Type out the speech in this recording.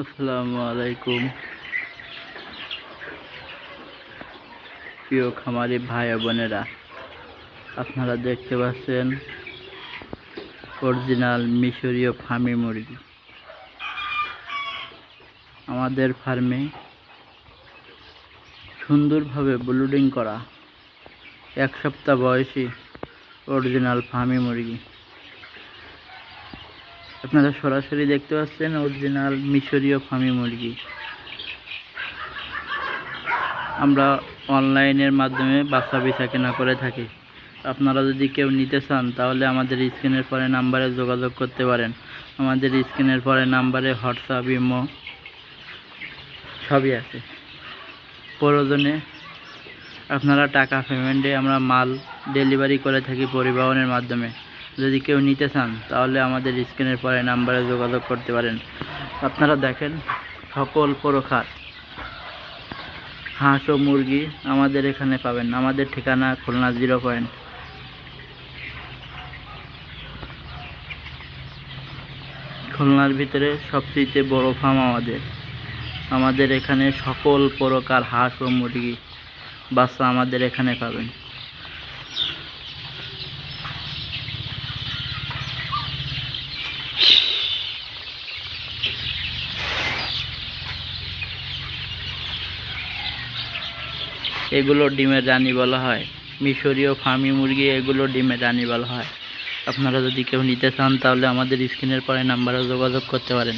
আসসালামু আলাইকুম। প্রিয় খামারি ভাই বোনেরা, আপনারা দেখতে পাচ্ছেন অরিজিনাল মিশরীয় ফার্মি মুরগি। আমাদের ফার্মে সুন্দরভাবে ব্লুডিং করা এক সপ্তাহ বয়সী অরিজিনাল ফার্মি মুরগি। আপনারা সরাসরি দেখতে পাচ্ছেন অরিজিনাল মিশরীয় ফার্মি মুরগি। আমরা অনলাইনের মাধ্যমে বাচ্চা বিছা কেনা করে থাকি। আপনারা যদি কেউ নিতে চান, তাহলে আমাদের স্ক্রিনের পরে নাম্বারে যোগাযোগ করতে পারেন। আমাদের স্ক্রিনের পরে নাম্বারে হোয়াটসঅ্যাপ, ইমো সবই আছে। প্রয়োজনে আপনারা টাকা পেমেন্টে আমরা মাল ডেলিভারি করে থাকি পরিবহনের মাধ্যমে। যদি কেউ নিতে চান, তাহলে আমাদের স্ক্রিনের পরে নাম্বারে যোগাযোগ করতে পারেন। আপনারা দেখেন, সকল প্রকার হাঁস ও মুরগি আমাদের এখানে পাবেন। আমাদের ঠিকানা খুলনা জিরো পয়েন্ট। খুলনার ভিতরে সবচেয়ে বড় ফার্ম আমাদের। আমাদের এখানে সকল প্রকার হাঁস ও মুরগি বাচ্চা আমাদের এখানে পাবেন। এগুলো ডিমের রানী বলা হয়। মিশরীয় ফার্মি মুরগি এগুলো ডিমের রানী বলা হয়। আপনারা যদি কেউ নিতে চান, তাহলে আমাদের স্ক্রিনের পরে নাম্বারে যোগাযোগ করতে পারেন।